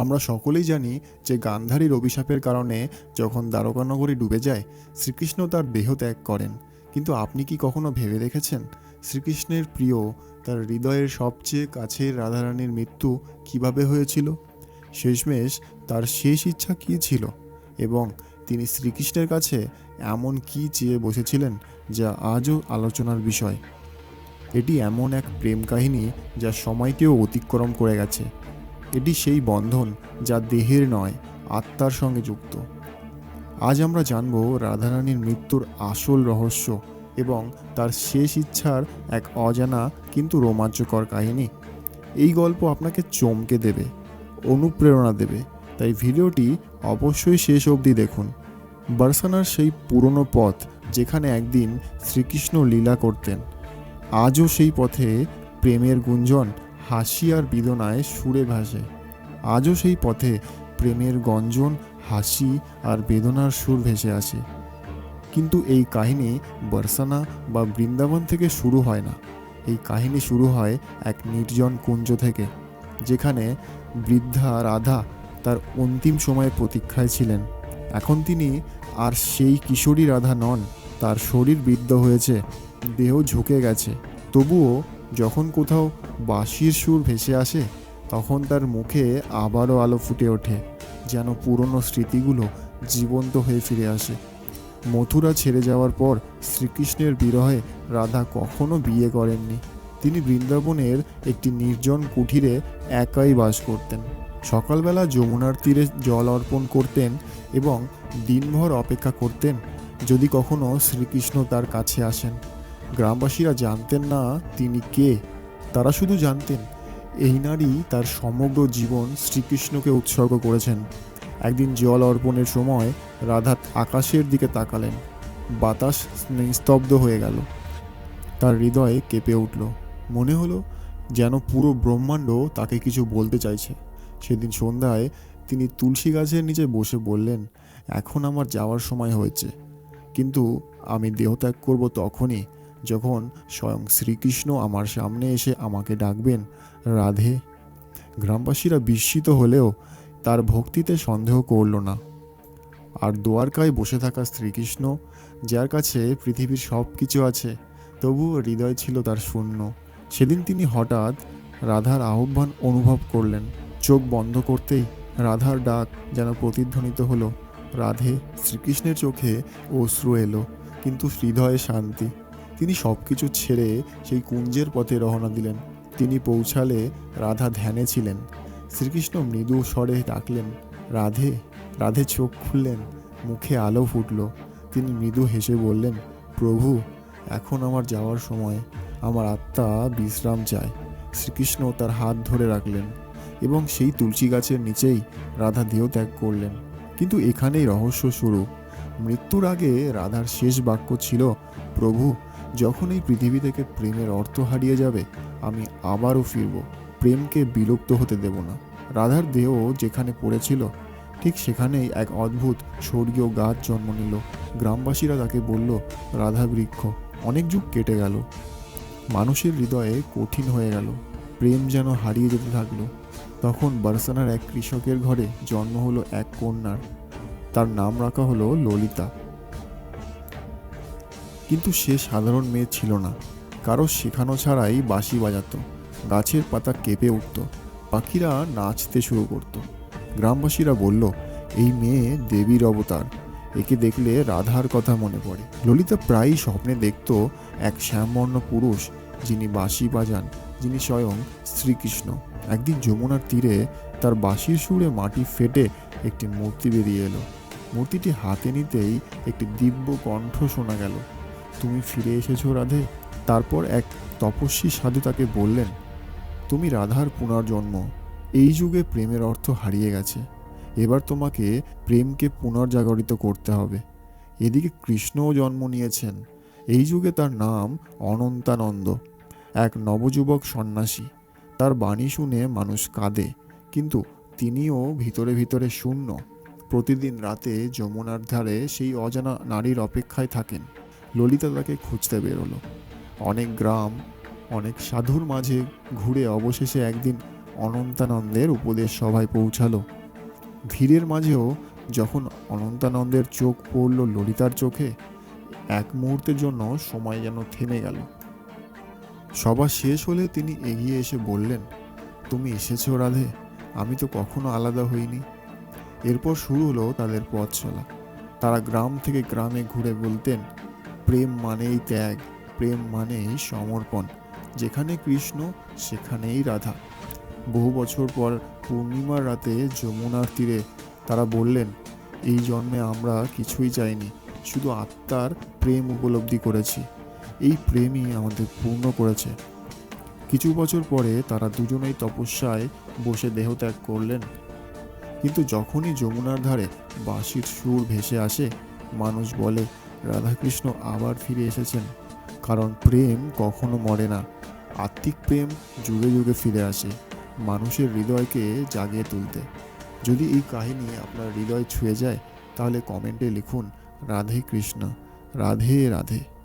আমরা সকলেই জানি যে গান্ধারীর অভিশাপের কারণে যখন দ্বারকানগরী ডুবে যায়, শ্রীকৃষ্ণ তার দেহ ত্যাগ করেন। কিন্তু আপনি কি কখনো ভেবে দেখেছেন? শ্রীকৃষ্ণের প্রিয়, তার হৃদয়ের সবচেয়ে কাছের রাধারানীর মৃত্যু কীভাবে হয়েছিল? শেষমেশ তার শেষ ইচ্ছা কী ছিল? এবং তিনি শ্রীকৃষ্ণের কাছে এমন কী চেয়ে বসেছিলেন যা আজও আলোচনার বিষয়? এটি এমন এক প্রেম কাহিনী যা সময়কেও অতিক্রম করে গেছে। এটি সেই বন্ধন যা দেহের নয়, আত্মার সঙ্গে যুক্ত। আজ আমরা জানব রাধারানীর মৃত্যুর আসল রহস্য এবং তার শেষ ইচ্ছার এক অজানা কিন্তু রোমাঞ্চকর কাহিনী। এই গল্প আপনাকে চমকে দেবে, অনুপ্রেরণা দেবে, তাই ভিডিওটি অবশ্যই শেষ অবধি দেখুন। বার্সানার সেই পুরনো পথ যেখানে একদিন শ্রীকৃষ্ণ লীলা করতেন, আজও সেই পথে প্রেমের গুঞ্জন হাসি আর বেদনায় সুরে ভাসে। আজও সেই পথে প্রেমের গঞ্জন, হাসি আর বেদনার সুর ভেসে আসে। কিন্তু এই কাহিনী বর্ষানা বা বৃন্দাবন থেকে শুরু হয় না। এই কাহিনী শুরু হয় এক নির্জন কুঞ্জ থেকে, যেখানে বৃদ্ধা রাধা তার অন্তিম সময়ে প্রতীক্ষায় ছিলেন। এখন তিনি আর সেই কিশোরী রাধা নন, তার শরীর বৃদ্ধ হয়েছে, দেহ ঝুঁকে গেছে। তবুও যখন কোথাও বাঁশির সুর ভেসে আসে, তখন তার মুখে আবারও আলো ফুটে ওঠে, যেন পুরনো স্মৃতিগুলো জীবন্ত হয়ে ফিরে আসে। মথুরা ছেড়ে যাওয়ার পর শ্রীকৃষ্ণের বিরহে রাধা কখনো বিয়ে করেননি। তিনি বৃন্দাবনের একটি নির্জন কুঠিরে একাই বাস করতেন। সকালবেলা যমুনার তীরে জল অর্পণ করতেন এবং দিনভর অপেক্ষা করতেন যদি কখনো শ্রীকৃষ্ণ তার কাছে আসেন। গ্রামবাসীরা জানতেন না তিনি কে। তারা শুধু জানতেন, এই নারী তার সমগ্র জীবন শ্রীকৃষ্ণকে উৎসর্গ করেছেন। একদিন জল অর্পণের সময় রাধা আকাশের দিকে তাকালেন। বাতাস নিস্তব্ধ হয়ে গেল। তার হৃদয়ে কেঁপে উঠল। মনে হলো যেন পুরো ব্রহ্মাণ্ড তাকে কিছু বলতে চাইছে। সেদিন সন্ধ্যায় তিনি তুলসী গাছের নিচে বসে বললেন, এখন আমার যাওয়ার সময় হয়েছে। কিন্তু আমি দেহত্যাগ করব তখনই। যখন স্বয়ং শ্রীকৃষ্ণ আমার সামনে এসে আমাকে ডাকবেন, রাধে। গ্রামবাসীরা বিস্মিত হলেও তার ভক্তিতে সন্দেহ করল না। আর দোয়ারকায় বসে থাকা শ্রীকৃষ্ণ, যার কাছে পৃথিবীর সব কিছু আছে তবুও হৃদয় ছিল তার শূন্য। সেদিন তিনি হঠাৎ রাধার আহ্বান অনুভব করলেন। চোখ বন্ধ করতেই রাধার ডাক যেন প্রতিধ্বনিত হলো। রাধে, শ্রীকৃষ্ণের চোখে অশ্রু এলো, কিন্তু হৃদয়ে শান্তি। তিনি সব কিছু ছেড়ে সেই কুঞ্জের পথে রওনা দিলেন। তিনি পৌঁছালে রাধা ধ্যানে ছিলেন। শ্রীকৃষ্ণ মৃদু স্বরে ডাকলেন, রাধে রাধে চোখ খুললেন, মুখে আলো ফুটল। তিনি মৃদু হেসে বললেন, প্রভু, এখন আমার যাওয়ার সময়। আমার আত্মা বিশ্রাম চায়। শ্রীকৃষ্ণ তার হাত ধরে রাখলেন এবং সেই তুলসী গাছের নিচেই রাধা দেহ ত্যাগ করলেন। কিন্তু এখানেই রহস্য শুরু। মৃত্যুর আগে রাধার শেষ বাক্য ছিল, প্রভু যখন এই পৃথিবী থেকে প্রেমের অর্থ হারিয়ে যাবে, আমি আবারও ফিরব। প্রেমকে বিলুপ্ত হতে দেব না। রাধার দেহ যেখানে পড়েছিল, ঠিক সেখানেই এক অদ্ভুত স্বর্গীয় গাছ জন্ম নিল। গ্রামবাসীরা তাকে বলল, রাধা বৃক্ষ, অনেক যুগ কেটে গেল। মানুষের হৃদয়ে কঠিন হয়ে গেল। প্রেম যেন হারিয়ে যেতে থাকল। তখন বার্সানার এক কৃষকের ঘরে জন্ম হলো এক কন্যার। তার নাম রাখা হলো ললিতা। কিন্তু সে সাধারণ মেয়ে ছিল না। কারও শেখানো ছাড়াই বাঁশি বাজাতো, গাছের পাতা কেঁপে উঠত, পাখিরা নাচতে শুরু করত। গ্রামবাসীরা বলল, এই মেয়ে দেবীর অবতার, একে দেখলে রাধার কথা মনে পড়ে। ললিতা প্রায়ই স্বপ্নে দেখত এক শ্যামবর্ণ পুরুষ, যিনি বাঁশি বাজান, যিনি স্বয়ং শ্রীকৃষ্ণ। একদিন যমুনার তীরে তার বাঁশির সুরে মাটি ফেটে একটি মূর্তি বেরিয়ে এলো। মূর্তিটি হাতে নিতেই একটি দিব্য কণ্ঠ শোনা গেল। তুমি ফিরে এসেছ রাধে? তারপর এক তপস্বী সাধু তাকে বললেন, তুমি রাধার পুনর্জন্ম। এই যুগে প্রেমের অর্থ হারিয়ে গেছে। এবার তোমাকে প্রেমকে পুনর্জাগরিত করতে হবে। এদিকে কৃষ্ণও জন্ম নিয়েছেন। এই যুগে তার নাম অনন্তানন্দ। এক নবযুবক সন্ন্যাসী। তার বাণী শুনে মানুষ কাঁদে, কিন্তু তিনিও ভিতরে ভিতরে শূন্য। প্রতিদিন রাতে যমুনার ধারে সেই অজানা নারীর অপেক্ষায় থাকেন। ললিতা তাকে খুঁজতে বেরোলো। অনেক গ্রাম, অনেক সাধুর মাঝে ঘুরে অবশেষে একদিন অনন্তানন্দের উপদেশ সভায় পৌঁছালো। ভিড়ের মাঝেও যখন অনন্তানন্দের চোখ পড়ল ললিতার চোখে, এক মুহূর্তের জন্য সময় যেন থেমে গেল। সভা শেষ হলে তিনি এগিয়ে এসে বললেন, তুমি এসেছ রাধে, আমি তো কখনো আলাদা হইনি। এরপর শুরু হলো তাদের পথ চলা। তারা গ্রাম থেকে গ্রামে ঘুরে বলতেন প্রেম মানেই ত্যাগ, প্রেম মানেই সমর্পণ। যেখানে কৃষ্ণ, সেখানেই রাধা। বহু বছর পর পূর্ণিমার রাতে যমুনার তীরে তারা বললেন, এই জন্মে আমরা কিছুই চাইনি, শুধু আত্মার প্রেম উপলব্ধি করেছি। এই প্রেমই আমাদের পূর্ণ করেছে। কিছু বছর পরে তারা দুজনেই তপস্যায় বসে দেহত্যাগ করলেন। কিন্তু যখনই যমুনার ধারে বাঁশির সুর ভেসে আসে, মানুষ বলে রাধাকৃষ্ণ আবার ফিরে এসেছেন। কারণ প্রেম কখনো মরে না। আত্মিক প্রেম যুগে যুগে ফিরে আসে মানুষের হৃদয়কে জাগিয়ে তুলতে। যদি এই কাহিনী আপনার হৃদয় ছুঁয়ে যায়, তাহলে কমেন্টে লিখুন, রাধে কৃষ্ণ, রাধে রাধে।